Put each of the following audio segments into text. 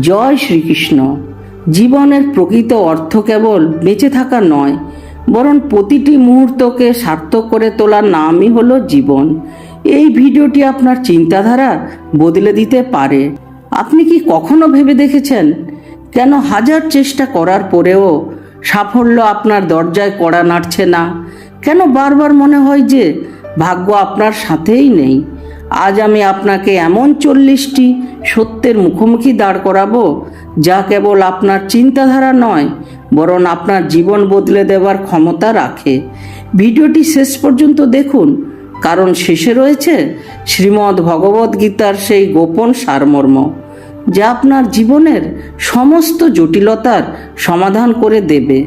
জয় শ্রীকৃষ্ণ। জীবনের প্রকৃত অর্থ কেবল বেঁচে থাকা নয়, বরং প্রতিটি মুহূর্তকে সার্থক করে তোলার নামই হলো জীবন। এই ভিডিওটি আপনার চিন্তাধারা বদলে দিতে পারে। আপনি কি কখনো ভেবে দেখেছেন? কেন হাজার চেষ্টা করার পরেও সাফল্য আপনার দরজায় কড়া নাড়ছে না? কেন বারবার মনে হয় যে ভাগ্য আপনার সাথেই নেই? আজ আমি আপনাকে এমন চল্লিশটি সত্যের মুখোমুখি দাঁড় করাবো যা কেবল আপনার চিন্তাধারা নয়, বরং আপনার জীবন বদলে দেওয়ার ক্ষমতা রাখে। ভিডিওটি শেষ পর্যন্ত দেখুন, কারণ শেষে রয়েছে শ্রীমদ্ ভগবদ্ গীতার সেই গোপন সারমর্ম, যা আপনার জীবনের সমস্ত জটিলতার সমাধান করে দেবে।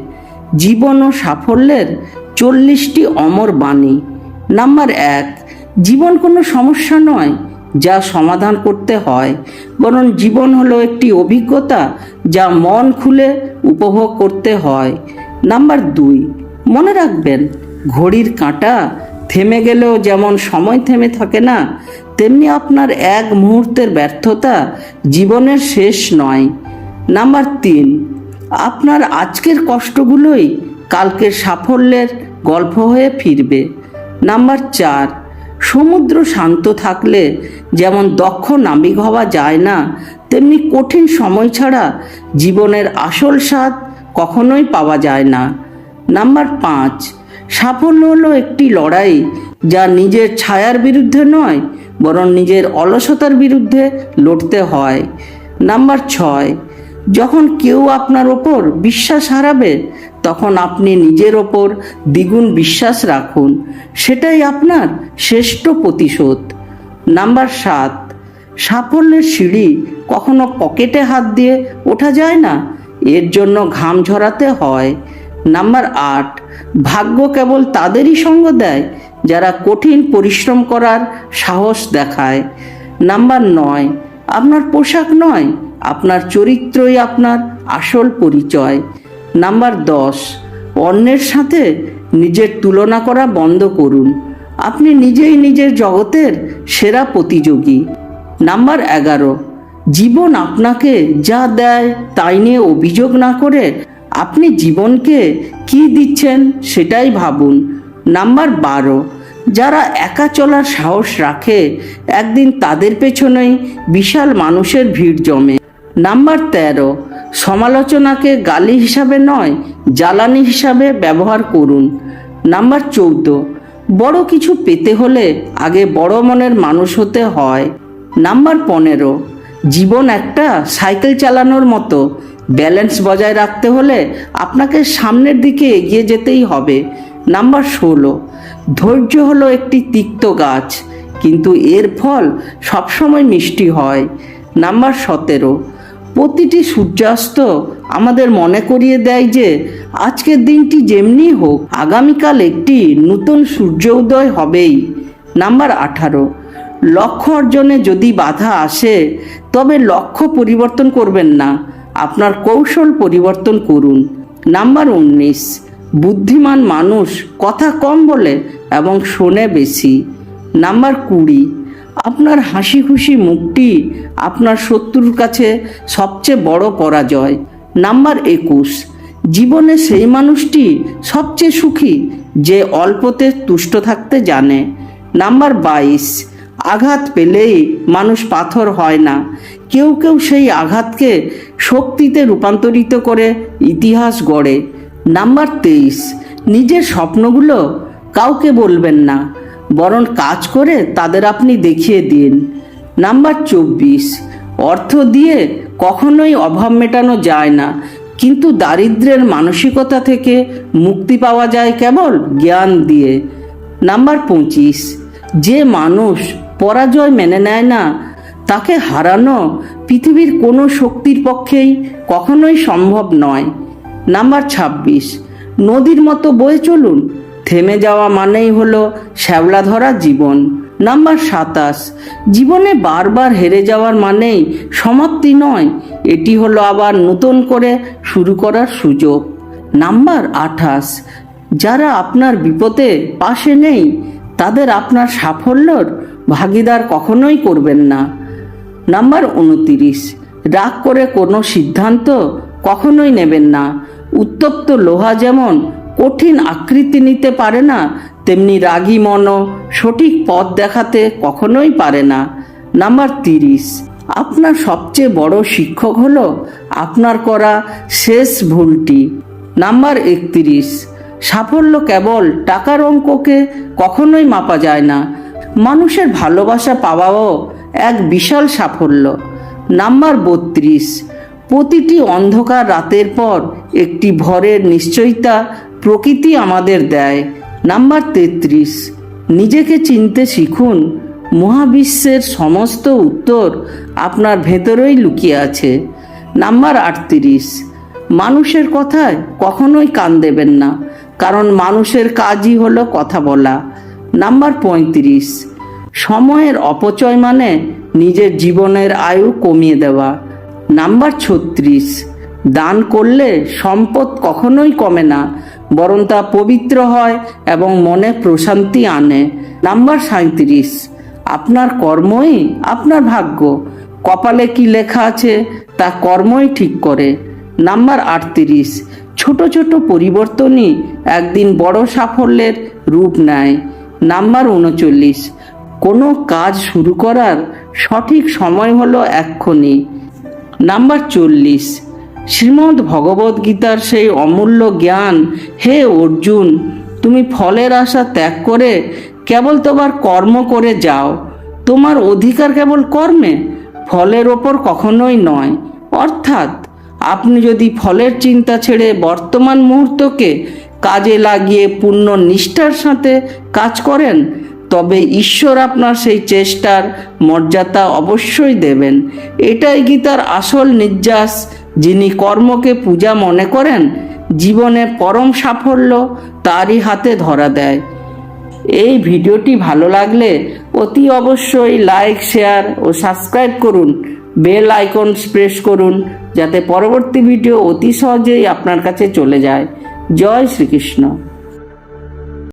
জীবন ও সাফল্যের চল্লিশটি অমর বাণী। নাম্বার এক জীবন কোনো সমস্যা নয়, যা সমাধান করতে হয়, বরং জীবন হলো একটি অভিজ্ঞতা যা মন খুলে উপভোগ করতে হয়। নাম্বার দুই, মনে রাখবেন, ঘড়ির কাঁটা থেমে গেলেও যেমন সময় থেমে থাকে না, তেমনি আপনার এক মুহূর্তের ব্যর্থতা জীবনের শেষ নয়। নাম্বার তিন, আপনার আজকের কষ্টগুলোই কালকের সাফল্যের গল্প হয়ে ফিরবে। নাম্বার চার সমুদ্র শান্ত থাকলে যেমন দক্ষ নাবিক হওয়া যায় না, তেমনি কঠিন সময় ছাড়া জীবনের আসল স্বাদ কখনোই পাওয়া যায় না। নাম্বার পাঁচ, সাফল্য হলো একটি লড়াই যা নিজের ছায়ার বিরুদ্ধে নয়, বরং নিজের অলসতার বিরুদ্ধে লড়তে হয়। নাম্বার ছয়, যখন কেউ আপনার ওপর বিশ্বাস হারাবে তখন আপনি নিজের ওপর দ্বিগুণ বিশ্বাস রাখুন। সেটাই আপনার শ্রেষ্ঠ প্রতিশোধ। নাম্বার সাত, সাফল্যের সিঁড়ি কখনো পকেটে হাত দিয়ে ওঠা যায় না, এর জন্য ঘাম ঝরাতে হয়। নাম্বার আট, ভাগ্য কেবল তাদেরই সঙ্গ দেয়, যারা কঠিন পরিশ্রম করার সাহস দেখায়। নাম্বার নয়, আপনার পোশাক নয়, আপনার চরিত্রই আপনার আসল পরিচয়। নাম্বার দশ, অন্যের সাথে নিজের তুলনা করা বন্ধ করুন। আপনি নিজেই নিজের জগতের সেরা প্রতিযোগী। নাম্বার এগারো, জীবন আপনাকে যা দেয় তাই নিয়ে অভিযোগ না করে আপনি জীবনকে কি দিচ্ছেন সেটাই ভাবুন। নাম্বার বারো, যারা একা চলার সাহস রাখে একদিন তাদের পেছনেই বিশাল মানুষের ভিড় জমে। নাম্বার তেরো সমালোচনাকে গালি হিসাবে নয়, জ্বালানি হিসাবে ব্যবহার করুন। নাম্বার চৌদ্দ, বড় কিছু পেতে হলে আগে বড় মনের মানুষ হতে হয়। নাম্বার পনেরো, জীবন একটা সাইকেল চালানোর মতো। ব্যালেন্স বজায় রাখতে হলে আপনাকে সামনের দিকে এগিয়ে যেতেই হবে। নাম্বার ষোলো, ধৈর্য হলো একটি তিক্ত গাছ, কিন্তু এর ফল সবসময় মিষ্টি হয়। নাম্বার সতেরো প্রতিটি সূর্যাস্ত আমাদের মনে করিয়ে দেয় যে আজকের দিনটি যেমনি হোক, আগামীকাল একটি নতুন সূর্য উদয় হবেই। নাম্বার আঠারো। লক্ষ্য অর্জনে যদি বাধা আসে, তবে লক্ষ্য পরিবর্তন করবেন না। আপনার কৌশল পরিবর্তন করুন। নাম্বার উনিশ। বুদ্ধিমান মানুষ কথা কম বলে এবং শোনে বেশি। নাম্বার কুড়ি। আপনার হাসি খুশি মুখটি আপনার শত্রুর কাছে সবচেয়ে বড় পরাজয়। নাম্বার একুশ, জীবনে সেই মানুষটি সবচেয়ে সুখী যে অল্পতে তুষ্ট থাকতে জানে। নাম্বার বাইশ, আঘাত পেলেই মানুষ পাথর হয় না। কেউ কেউ সেই আঘাতকে শক্তিতে রূপান্তরিত করে ইতিহাস গড়ে। নাম্বার তেইশ, নিজের স্বপ্নগুলো কাউকে বলবেন না। বরং কাজ করে তাদের আপনি দেখিয়ে দিন। নাম্বার চব্বিশ, অর্থ দিয়ে কখনোই অভাব মেটানো যায় না। কিন্তু দারিদ্র্যের মানসিকতা থেকে মুক্তি পাওয়া যায় কেবল জ্ঞান দিয়ে। নাম্বার পঁচিশ, যে মানুষ পরাজয় মেনে নেয় না, তাকে হারানো পৃথিবীর কোনো শক্তির পক্ষেই কখনোই সম্ভব নয়। নাম্বার ছাব্বিশ, নদীর মতো বয়ে চলুন থেমে যাওয়া মানেই হলো শ্যাওলা ধরা জীবন। নাম্বার সাতাশ, জীবনে বারবার হেরে যাওয়ার মানেই সমাপ্তি নয়, এটি হলো আবার নতুন করে শুরু করার সুযোগ। নাম্বার আঠাশ, যারা আপনার বিপদে পাশে নেই, তাদের আপনার সাফল্যর ভাগিদার কখনোই করবেন না। নাম্বার উনতিরিশ, রাগ করে কোনো সিদ্ধান্ত কখনোই নেবেন না, উত্তপ্ত লোহা যেমন কঠিন আকৃতি নিতে পারে না, তেমনি রাগী মনও সঠিক পথ দেখাতে কখনোই পারে না। নাম্বার তিরিশ, আপনার সবচেয়ে বড় শিক্ষক হলো আপনার করা শেষ ভুলটি। নাম্বার একত্রিশ, সাফল্য কেবল টাকার অঙ্ককে কখনোই মাপা যায় না। মানুষের ভালোবাসা পাওয়াও এক বিশাল সাফল্য। নাম্বার বত্রিশ, প্রতিটি অন্ধকার রাতের পর একটি ভরের নিশ্চয়তা প্রকৃতি আমাদের দেয়। নাম্বার তেত্রিশ, নিজেকে চিনতে শিখুন। মহাবিশ্বের সমস্ত উত্তর আপনার ভেতরেই লুকিয়ে আছে। নাম্বার আটত্রিশ, মানুষের কথায় কখনোই কান দেবেন না, কারণ মানুষের কাজই হলো কথা বলা। নাম্বার পঁয়ত্রিশ, সময়ের অপচয় মানে নিজের জীবনের আয়ু কমিয়ে দেওয়া। নাম্বার ছত্রিশ দান করলে সম্পদ কখনোই কমে না, বরং তা পবিত্র হয় এবং মনে প্রশান্তি আনে। নাম্বার সাঁত্রিশ আপনার কর্মই আপনার ভাগ্য। কপালে কি লেখা আছে, তা কর্মই ঠিক করে। নাম্বার আটত্রিশ, ছোট ছোট পরিবর্তনই একদিন বড় সাফল্যের রূপ নেয়। নাম্বার উনচল্লিশ, কোনো কাজ শুরু করার সঠিক সময় হলো এক্ষুনি। নাম্বার চল্লিশ শ্রীমদ্ ভগবদ গীতার সেই অমূল্য জ্ঞান, হে অর্জুন, তুমি ফলের আশা ত্যাগ করে কেবল তোমার কর্ম করে যাও। তোমার অধিকার কেবল কর্মে, ফলের ওপর কখনোই নয়। অর্থাৎ, আপনি যদি ফলের চিন্তা ছেড়ে বর্তমান মুহূর্তকে কাজে লাগিয়ে পূর্ণ নিষ্ঠার সাথে কাজ করেন, তবে ঈশ্বর আপনার সেই চেষ্টার মর্যাদা অবশ্যই দেবেন। এটাই গীতার আসল নির্যাস যিনি কর্মকে পূজা মনে করেন, জীবনে পরম সাফল্য তারই হাতে ধরা দেয়। এই ভিডিওটি ভালো লাগলে অতি অবশ্যই লাইক, শেয়ার ও সাবস্ক্রাইব করুন। বেল আইকন প্রেস করুন যাতে পরবর্তী ভিডিও অতি সহজেই আপনার কাছে চলে যায়। জয় শ্রীকৃষ্ণ।